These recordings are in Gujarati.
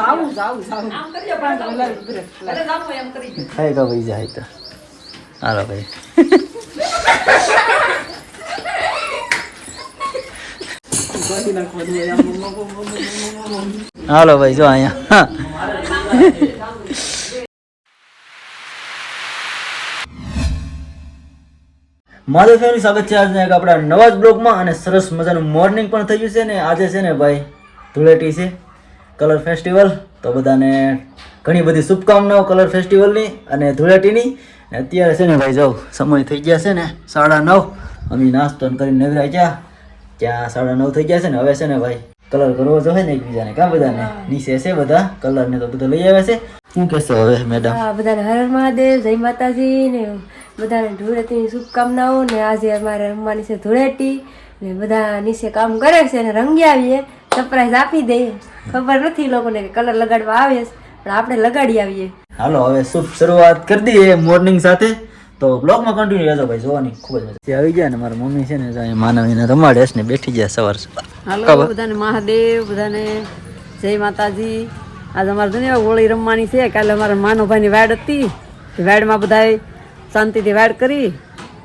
જાવું જાવું જાવું. આમ કરજો પણ પણ ઓલા ઉભરે, ઓલા. એટલે જામો એમ કરી ખાઈ કા ભાઈ જાય તો. હાલો ભાઈ. હાલો ભાઈ જો અહીંયા. માધવ મારું ફેમિલી સ્વાગત છે આજના એક આપણા નવા જ બ્લોગમાં અને સરસ મજાનું મોર્નિંગ પણ થયું છે ને આજે છે ને ભાઈ ધૂળેટી છે. Colour festival. તો બધાને ઘણી બધી શુભકામનાઓ કલર ફેસ્ટિવલની અને ધૂળેટીની. અત્યારે છે ને ભાઈ જાઉં સમય થઈ ગયા છે ને સાડા નવ. અમે નાસ્તો કરીને નવરાઈ ગયા ત્યાં સાડા નવ થઈ ગયા છે ને હવે છે ને ભાઈ કલર કરવો જોઈએ ને એકબીજાને. કા બધાને? નીચે છે બધા. કલર ને તો બધું લઈ આવ્યા છે. શું કહેશો હવે મેડમ હા બધાને હર મહાદેવ જય માતાજી ને બધાને ધૂળેટીની શુભકામનાઓ ને આજે અમારે રમવાની છે ધૂળેટી ને બધા નીચે કામ કરે છે ને રંગી આવીએ. સરપ્રાઈઝ આપી દઈએ. ખબર નથી લોકોને કે કલર લગાડવા આવે પણ આપણે લગાડી આવીએ. હાલો હવે શુભ શરૂઆત કરી દઈએ મોર્નિંગ સાથે. તો બ્લોગમાં કન્ટિન્યુ રહેજો ભાઈ જોવાની ખૂબ જ મજા. આવી ગયા ને મારા મમ્મી છે ને માનવીને રમાડે છે ને બેઠી ગયા સવાર સવાર. હાલો બધાને મહાદેવ બધાને જય માતાજી. આજ અમારે દુનિયા હોળી રમવાની છે કાલે અમારા માનવભાઈની વાડ હતી. વાડમાં બધાય શાંતિથી વાડ કરી.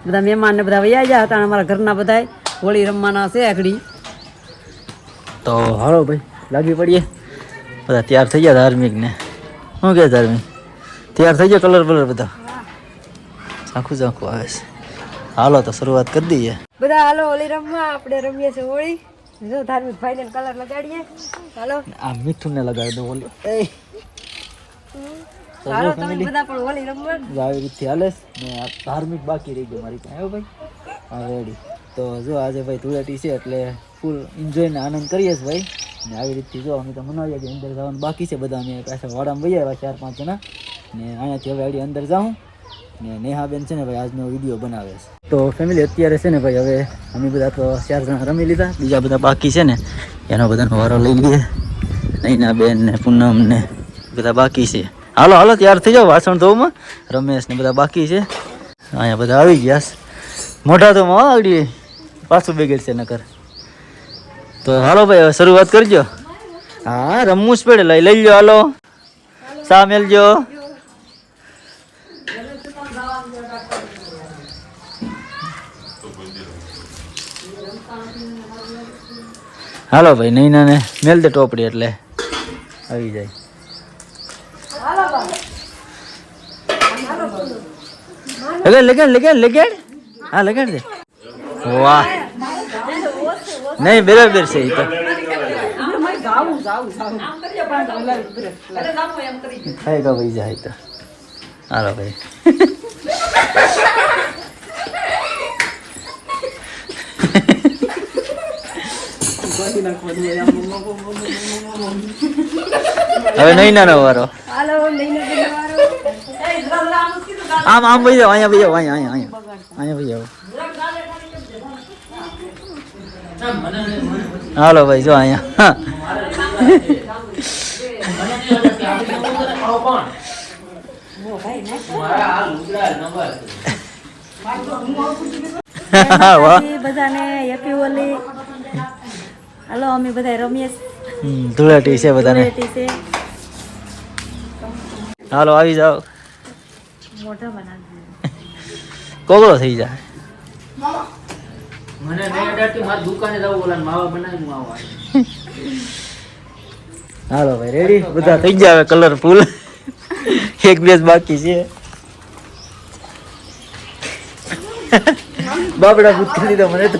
બધા મહેમાન ને બધા વૈયા ગયા હતા અને અમારા ઘરના બધાએ હોળી રમવાના છે આગળી. તો હાલો ભાઈ લાગી પડીએ. બધા તૈયાર થઈ ગયા ધાર્મિક ને શું કે ધાર્મિક? તૈયાર થઈ ગયા કલર બલર બધા? ઝાંખું ઝાંખું આવે છે. હાલો તો શરૂઆત કરી દઈએ. બધા હાલો હોળી રમવા. આપણે રમીએ છીએ હોળી. જો ધાર્મિક ભાઈને કલર લગાડીએ. હાલો. આ મીઠું ને લગાડી દો ઓલી એ. હાલો તમે બધા પણ હોળી રમવા. આવી રીતથી હાલે ને આ ધાર્મિક બાકી રહી ગયો મારી પાસે. ભાઈ. હા રેડી તો જો આજે ભાઈ ધૂળેટી છે એટલે ફૂલ એન્જોય ને આનંદ કરીએ છીએ ભાઈ. ને આવી રીતથી જો અમે તો મનાવીએ કે અંદર જવાનું બાકી છે બધા. અમે પાછા વાડામાં વહી આવ્યા ચાર પાંચ જણા. ને અહીંયાથી હવે આડી અંદર જાઉં. ને નેહાબેન છે ને ભાઈ આજનો વીડિયો બનાવે છે. તો ફેમિલી અત્યારે છે ને ભાઈ હવે અમે બધા તો ચાર જણા રમી લીધા. બીજા બધા બાકી છે ને એનો બધાનો વારો લઈ લઈએ. નૈના બેન ને પૂનમ ને બધા બાકી છે. હાલો હાલો, તૈયાર થઈ જાઓ વાસણ ધોવામાં. રમેશ ને બધા બાકી છે. અહીંયા બધા આવી ગયા મોટા તો આવડી. પાછું બેગેડ છે નકર. તો હાલો ભાઈ શરૂઆત કરજો. હા, રમવું જ પડે. લઈ લઈ લો હાલો. સા મેલજો. હાલો ભાઈ નહીં ને મેલ દે ટોપડી એટલે. આવી જાય. લગાડ લગાડ લગાડ લગાડ. હા, લગાડ દે. વાહ. નહીં બરાબર છે એ તો. અમારે તો ભાઈ જાય તો. હાલો ભાઈ. હવે નહીં ના વારો. હાલો વારો. આમ આમ ભાઈ જાઓ અહીંયા ભાઈ જાઓ અહીંયા અહીંયા અહીંયા. અહીંયા ભાઈ જાઓ. હાલો ભાઈ જો અહીંયા. હા. બધાને હેપી હોલી હાલો અમે બધા રમીએ. ધૂળેટી છે બધાને. હાલો આવી જાઓ. મોઢા બનાવી કોગળો થઈ જાય. હાલો. ભાઈ રેડી બધા થઈ ગયા હવે કલરફુલ એક બેસ બાકી છે. બાબડા ભૂત કરી દીધા મને તો.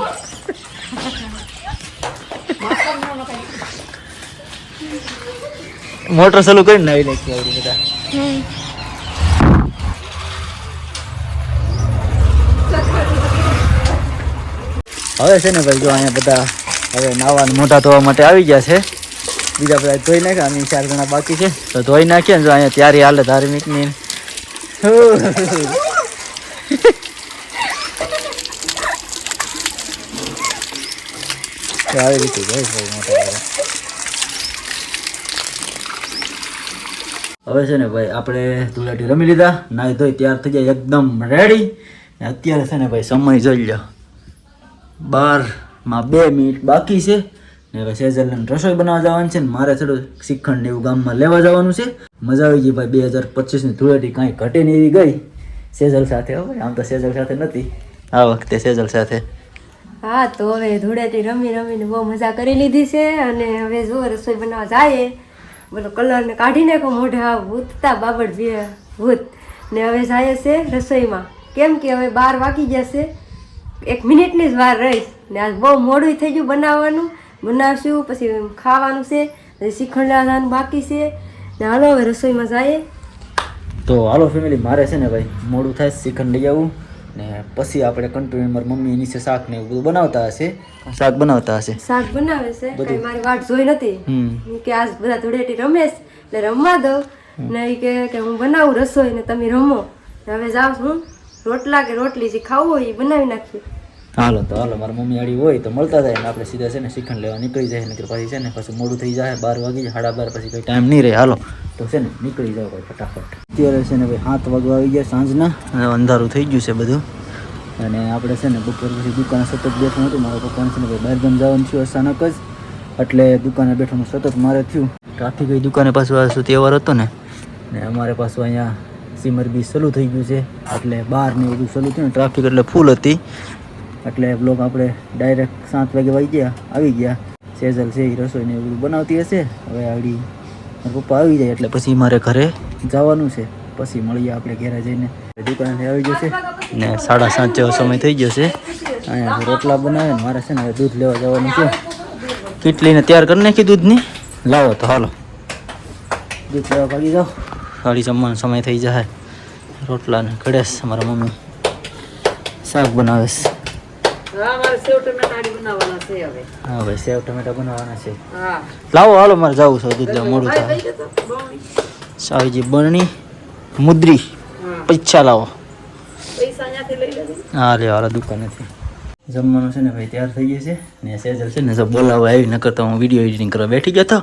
મોટર ચાલુ કરીને આવી નાખી આવડી બધા. હવે છે ને ભાઈ જો અહીંયા બધા હવે નાવા મોટા ધોવા માટે આવી ગયા છે. બીજા બધા ધોઈ નાખ્યા અમે ચાર જણા બાકી છે. તો ધોઈ નાખીએ ને જો અહીંયા તૈયારી હાલે ધાર્મિકની. આવી રીતે જાય ભાઈ મોટા હવે છે ને ભાઈ આપણે ધૂળેટી રમી લીધા. નાહી ધોઈ તૈયાર થઈ જાય એકદમ રેડી અત્યારે છે ને ભાઈ સમય જોઈ લો બારમાં બે મિનિટ બાકી છે. ને હવે સેઝલને રસોઈ બનાવવા જવાનું છે ને મારે થોડું શ્રીખંડ ને એવું ગામમાં લેવા જવાનું છે. મજા આવી ગઈ ભાઈ બે હજાર પચીસની ધૂળેટી કાંઈ ઘટે નહીં એવી ગઈ. સેઝલ સાથે હવે આમ તો સેઝલ સાથે નથી. આ વખતે સેઝલ સાથે. હા, તો હવે ધૂળેટી રમી રમીને બહુ મજા કરી લીધી છે અને હવે જો રસોઈ બનાવવા જાય, બોલો કલરને કાઢી નાખો મોઢે, હા ભૂતતા બાબડ ભૂત. ને હવે જાય છે રસોઈમાં. કેમ કે હવે બાર વાગી જશે એક મિનિટની જ વાર રહીશ. ને આજ બહુ મોડું થઈ ગયું બનાવવાનું. બનાવશું પછી ખાવાનું છે પછી શ્રીખંડ લાવવાનું બાકી છે. ને હાલો હવે રસોઈમાં જાય તો હાલો ફેમિલી મારે છે ને ભાઈ મોડું થાય શ્રીખંડ લઈ આવું. ને પછી આપણે કન્ટિન્યુ મારી મમ્મી નીચે શાક ને એવું બધું બનાવતા હશે. શાક બનાવતા હશે. શાક બનાવે છે. કઈ મારી વાટ જોઈ નથી. કે આજ બધા ધૂળેટી રમેશ એટલે રમવા દો ને કે કે હું બનાવું રસોઈ ને તમે રમો. હવે જાઉં છું રોટલા કે રોટલી જે ખાવું હોય એ બનાવી નાખીએ. હાલો તો હાલો, મારા મમ્મી આડી હોય તો મળતા જાય ને આપણે સીધા છે ને શિખંડ લેવા નીકળી જાય નકર પછી છે ને પછી મોડું થઈ જાય, બાર વાગી સાડા બાર પછી કંઈ ટાઈમ નહીં રહે. હાલો તો છે ને નીકળી જાવ ભાઈ ફટાફટ. અત્યારે છે ને ભાઈ સાત વાગવા આવી ગયા સાંજના. અંધારું થઈ ગયું છે બધું. અને આપણે છે ને બપોર પછી દુકાને સતત બેઠું હતું. મારા પપ્પાને છે ને ભાઈ બહારગામ જવાનું થયું અચાનક જ. એટલે દુકાને બેઠવાનું સતત મારે થયું. ટ્રાફિક એ દુકાને પાછું આ તહેવાર હતો ને? ને અમારે પાછું અહીંયા સીમર બી સલું થઈ ગયું છે. એટલે બાર ને બધું સલું થયું ટ્રાફિક એટલે ફૂલ હતી. એટલે બ્લોગ આપણે ડાયરેક્ટ સાત વાગે વાગી ગયા, આવી ગયા. સેઝલ છે એ રસોઈને બધું બનાવતી હશે. હવે આવડી પપ્પા આવી જાય એટલે પછી મારે ઘરે જવાનું છે. પછી મળીએ આપણે ઘરે જઈને. દુકાને આવી જશે. ને સાડા સાત જેવો સમય થઈ ગયો છે. અહીંયા રોટલા બનાવે મારે છે ને દૂધ લેવા જવાનું છે. કેટલીને તૈયાર કરી નાખી દૂધની. લાવો તો હાલો. દૂધ લેવા ભાગી જાઓ. ગાડી જમવાનો સમય થઈ જાય રોટલા ને ઘડેશ મારા મમ્મી શાક બનાવે છે હા છે ભાઈ સેવ ટમેટા બનાવવાના છે. લાવો હાલો મારે જવું છે દૂધ મોડું થાય. સાવીજી બરણી મુદ્રી. પૈસા લાવો. હા રે હાલો દુકાનેથી. જમવાનું છે ને ભાઈ તૈયાર થઈ ગયું છે. ને સેજલ છે ને બોલાવવા આવી ન કરતા હું વીડિયો એડિટિંગ કરવા બેઠી ગયો હતો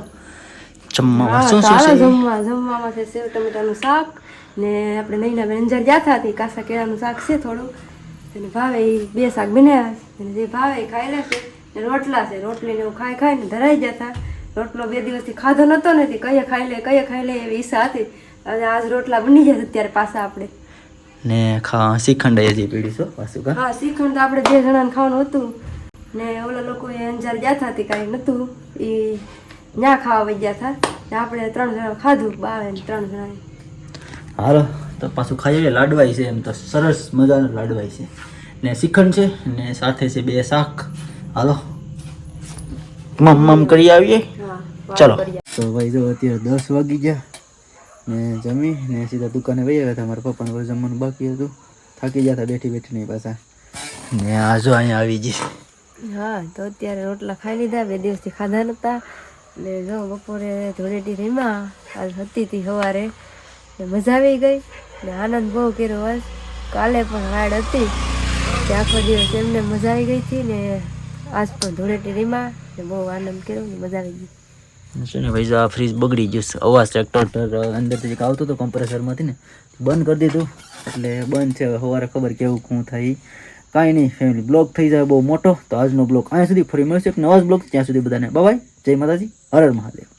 જમવામાં શું શું છે? જમવા જમવામાં છે સેવ ટમેટાનું શાક ને આપણે નૈના બેન અંજાર ગયા હતા કાસા કેળાનું શાક છે થોડું. એને ભાવે એ બે શાક બનાવ્યા અને જે ભાવે એ ખાઈ લેશે ને રોટલા છે. રોટલી ને એવું ખાઈ ખાઈને ધરાઈ ગયા હતા રોટલો બે દિવસથી ખાધો નતો ને તે કઈએ ખાઈ લે કઈએ ખાઈ લે એવી ઈચ્છા હતી. અને આજ રોટલા બની ગયા છે અત્યારે પાછા આપણે. ને ખા શ્રીખંડ હજી પીડી છો પાછું હા શ્રીખંડ તો આપણે બે જણાને ખાવાનું હતું. ને ઓલા લોકો અંજાર ગયા હતા તે કાંઈ નહોતું એ ત્યાં ખાવા વહી ગયા હતા ને આપણે ત્રણ જણા ખાધું બાવે ને ત્રણ જણા હાલો તો પાછું ખાઈએ લાડવાઈ છે એમ તો સરસ મજાનું લાડવાઈ છે. ને શ્રીખંડ છે ને સાથે છે બે શાક. હાલો. મમ મમ કરી આવીએ. ચલો. તો ભાઈ જો અત્યારે દસ વાગી ગયા. ને જમી ને સીધા દુકાને વહી આવ્યા હતા મારા પપ્પાને બધું જમવાનું બાકી હતું. થાકી ગયા હતા બેઠી બેઠી નહીં પાછા. ને આ જો અહીંયા આવી જઈશ હા તો અત્યારે રોટલા ખાઈ લીધા. બે દિવસથી ખાધા નહોતા ને જો બપોરે ધૂળેટી રીમા આજ હતી હતી સવારે મજા આવી ગઈ, ને આનંદ બહુ કર્યો આજ કાલે પણ વાડ હતી તે આખો દિવસ એમને મજા આવી ગઈ હતી, ને આજ પણ ધૂળેટી રીમા ને બહુ આનંદ કર્યો, ને મજા આવી ગઈ. છે ને ભાઈ આ ફ્રીજ બગડી ગયું છે, અવાજ ટ્રેક્ટર અંદરથી જે આવતું હતું કમ્પ્રેસરમાંથી ને બંધ કરી દીધું. એટલે બંધ છે સવારે ખબર કેવું શું થાય કાંઈ નહીં ફેમિલી બ્લોગ થઈ જાય, બહુ મોટો, તો આજનો બ્લોગ અહીંયા સુધી ફરી મળશે, એક નવા બ્લોગ ત્યાં સુધી બધાને. બાય. જય માતાજી. હર મહાદેવ.